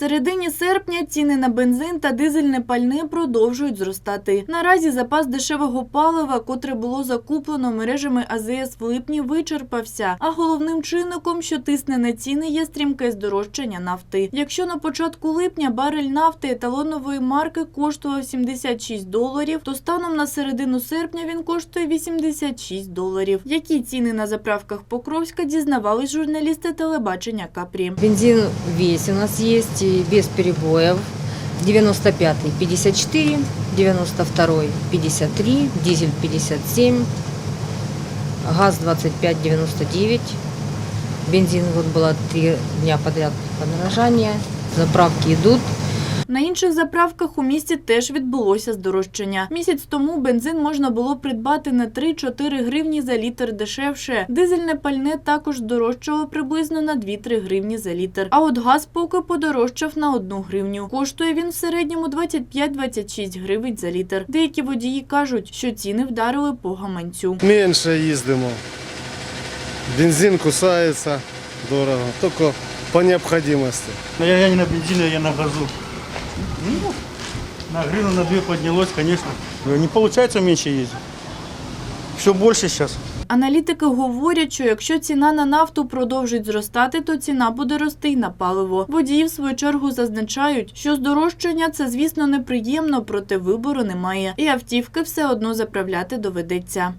середині серпня ціни на бензин та дизельне пальне продовжують зростати. Наразі запас дешевого палива, котре було закуплено мережами АЗС в липні, вичерпався. А головним чинником, що тисне на ціни, є стрімке здорожчання нафти. Якщо на початку липня барель нафти еталонової марки коштував 76 доларів, то станом на середину серпня він коштує 86 доларів. Які ціни на заправках Покровська дізнавались журналісти телебачення Капрі. Бензин весь у нас есть, без перебоев. 95-й 54, 92-й 53, дизель 57, газ 25 99. Бензин вот было три дня подряд подорожания. Заправки идут. На інших заправках у місті теж відбулося здорожчання. Місяць тому бензин можна було придбати на 3-4 гривні за літр дешевше. Дизельне пальне також дорожчало приблизно на 2-3 гривні за літр. А от газ поки подорожчав на 1 гривню. Коштує він в середньому 25-26 гривень за літр. Деякі водії кажуть, що ціни вдарили по гаманцю. Менше їздимо. Бензин кусається дорого, тільки по необхідності. Я, я не на бензине, я на газу. Ну, на гривну на две поднялось, конечно. Не получается меньше ездить. Все больше сейчас. Аналітики говорять, що якщо ціна на нафту продовжить зростати, то ціна буде рости й на паливо. Водії в свою чергу зазначають, що здорожчання це, звісно, неприємно, проте вибору немає, і автівки все одно заправляти доведеться.